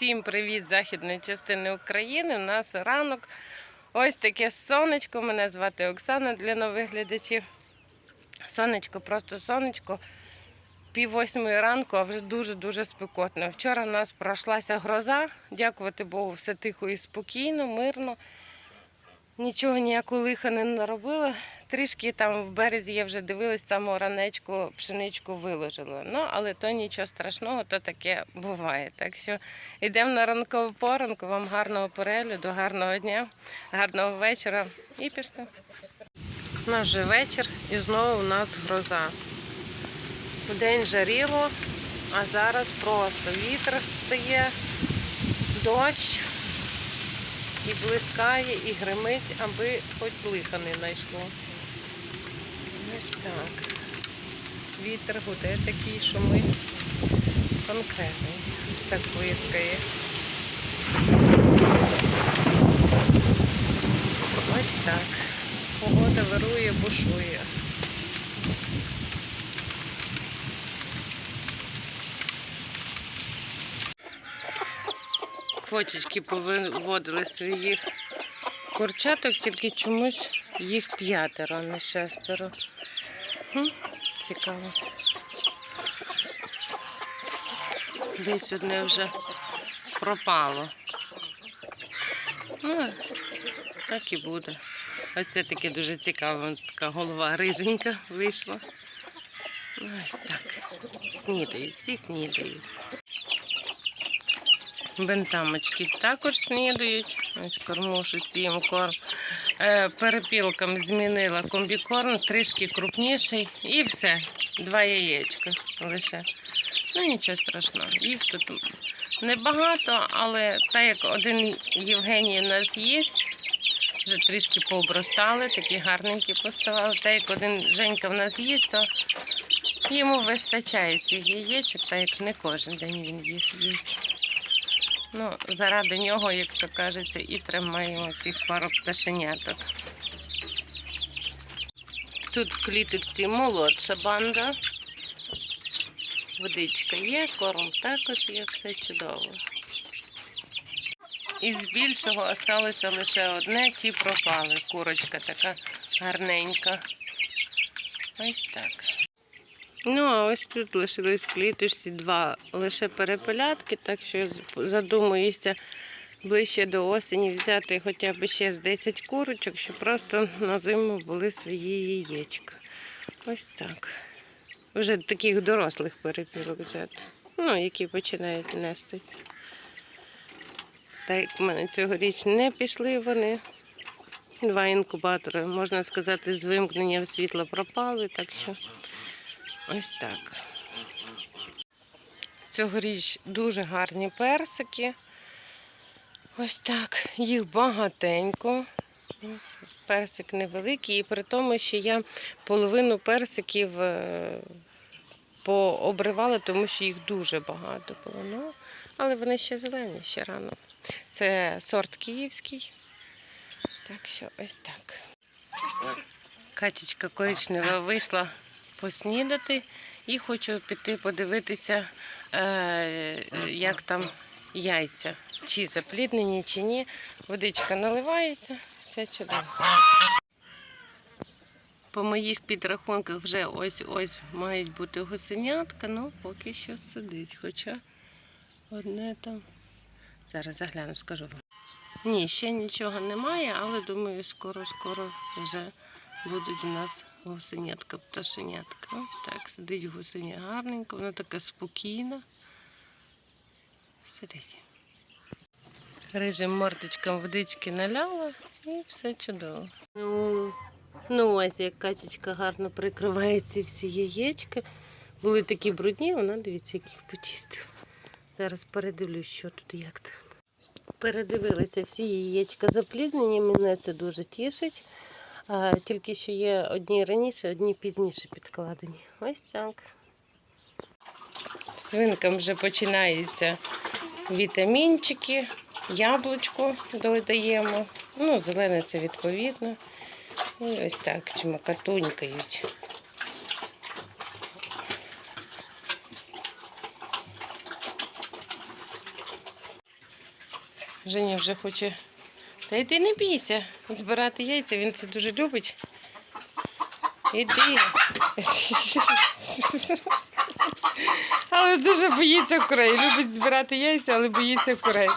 Всім привіт західної частини України. У нас ранок. Ось таке сонечко. Мене звати Оксана для нових глядачів. Сонечко, просто сонечко. Пів восьмої ранку, а вже дуже-дуже спекотно. Вчора в нас пройшлася гроза. Дякувати Богу, все тихо і спокійно, мирно. Нічого ніякого лиха не наробила. Трішки там в березі я вже дивилась, самого ранечку пшеничку виложила. Ну, але то нічого страшного, то таке буває. Так що йдемо на ранкову поранку. Вам гарного перегляду, гарного дня, гарного вечора і пішли. У нас вже вечір і знову у нас гроза. Вдень жаріло, а зараз просто вітер стає, дощ і блискає, і гримить, аби хоч лиха не знайшло. Ось так. Вітер гуде такий, шумить конкретний. Ось так блискає. Ось так. Погода вирує, бушує. Квочечки повиводили своїх курчаток, тільки чомусь їх п'ятеро, а не шестеро. Цікаво. Десь одне вже пропало. Ну, так і буде. Оце таке дуже цікаво, така голова риженька вийшла. Ось так. Снідають, всі снідають. Бентамочки також снідають. Ось кормушиці їм корм. Е, перепілкам змінила комбікорм, трішки крупніший і все. Два яєчка лише. Ну нічого страшного. Їх тут небагато, але так як один Євгеній у нас є, вже трішки пообростали, такі гарненькі поставали. Так як один Женька в нас є, то йому вистачає цих яєчок, так як не кожен день він їх їсть. Ну, заради нього, як то кажеться, і тримаємо цих пару пташеняток. Тут в кліточці молодша банда. Водичка є, корм також є, все чудово. Із більшого осталося лише одне, ті пропали. Курочка така гарненька. Ось так. Ну, а ось тут лишились кліточці два лише перепелятки, так що задумуюся ближче до осені взяти хоча б ще з 10 курочок, щоб просто на зиму були свої яєчка. Ось так. Вже таких дорослих перепілок взяти. Ну, які починають нестися. Так як в мене цьогоріч не пішли вони. Два інкубатори, можна сказати, з вимкненням світла пропали, так що. Ось так. Цьогоріч дуже гарні персики. Ось так. Їх багатенько. Персик невеликий, і при тому, що я половину персиків е, пообривала, тому що їх дуже багато було. Ну, але вони ще зелені, ще рано. Це сорт київський. Так що ось так. Катічка коричнева вийшла поснідати і хочу піти подивитися, е, як там яйця, чи запліднені, чи ні. Водичка наливається, все чудово. По моїх підрахунках вже ось-ось мають бути гусенятка, ну поки що сидить. Хоча одне там. Зараз загляну, скажу вам. Ні, ще нічого немає, але думаю, скоро-скоро вже будуть у нас гусенятка, пташенятка. Ось так сидить гусеня гарненько, вона така спокійна. Сидить. Рижим мордочком водички наляла і все чудово. Ну, ну ось як качечка гарно прикриває ці всі яєчка. Були такі брудні, вона дивіться, як їх почистила. Зараз передивлюсь, що тут як там. Передивилися всі яєчка запліднені, мене це дуже тішить. Тільки що є одні раніше, одні пізніше підкладені. Ось так. Свинкам вже починаються вітамінчики, яблучко додаємо. Ну, зелене це відповідно. І ось так чмакатунькають. Женя вже хоче. Та йди не бійся, збирати яйця, він це дуже любить. Іди. Але дуже боїться курей. Любить збирати яйця, але боїться курей.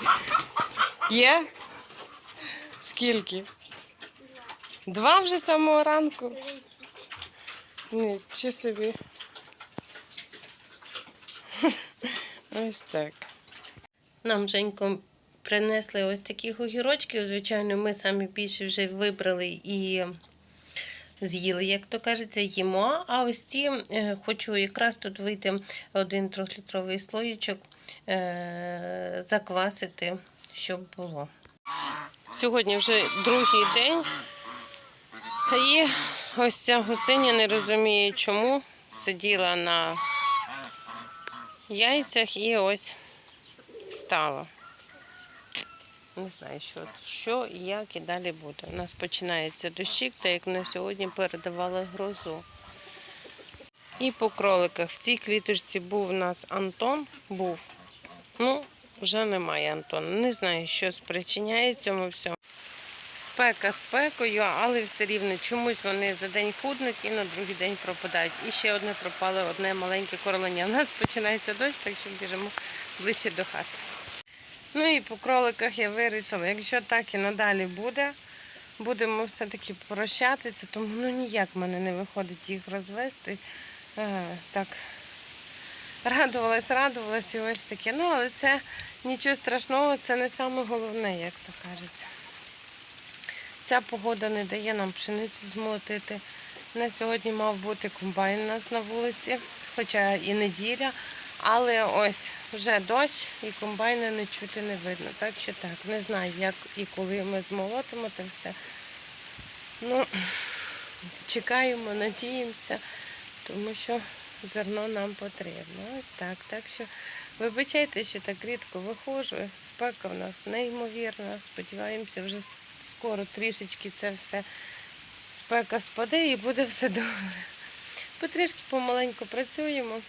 Є? Скільки? Два вже з самого ранку. Ні, чи собі. Ось так. Нам Женько принесли ось таких огірочків. Звичайно, ми самі більше вже вибрали і з'їли, як то кажеться, їмо. А ось ці е, хочу якраз тут вийти один трьохлітровий слоєчок, е, заквасити, щоб було. Сьогодні вже другий день. І ось ця гусиня не розуміє, чому сиділа на яйцях і ось встала. Не знаю, що, що і як і далі буде. У нас починається дощик, так як на сьогодні передавали грозу. І по кроликах. В цій кліточці був у нас Антон. Був. Ну, вже немає Антона. Не знаю, що спричиняє цьому всьому. Спека спекою, але все рівно чомусь вони за день худнуть і на другий день пропадають. І ще одне пропало, одне маленьке короленя. У нас починається дощ, так що біжимо ближче до хати. Ну і по кроликах я вирішила, якщо так і надалі буде, будемо все-таки прощатися, тому ну ніяк в мене не виходить їх розвести. Е, так, радувалась, радувалась і ось таке. Ну, але це нічого страшного, це не саме головне, як то кажеться. Ця погода не дає нам пшеницю змолотити. На сьогодні мав бути комбайн у нас на вулиці, хоча і неділя. Але ось вже дощ і комбайна не чути не видно. Так що так, не знаю, як і коли ми змолотимо це все. Ну, чекаємо, надіємося, тому що зерно нам потрібно. Ось так. Так що вибачайте, що так рідко виходжу. Спека в нас неймовірна. Сподіваємося, вже скоро трішечки це все спека спаде і буде все добре. Потрішки помаленьку працюємо.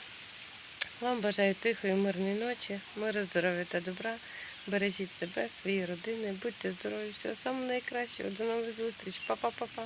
Вам бажаю тихої, мирної ночі, миру, здоров'я та добра. Бережіть себе, свої родини, будьте здорові, всього самого найкращого. До нових зустріч. Па-па-па-па.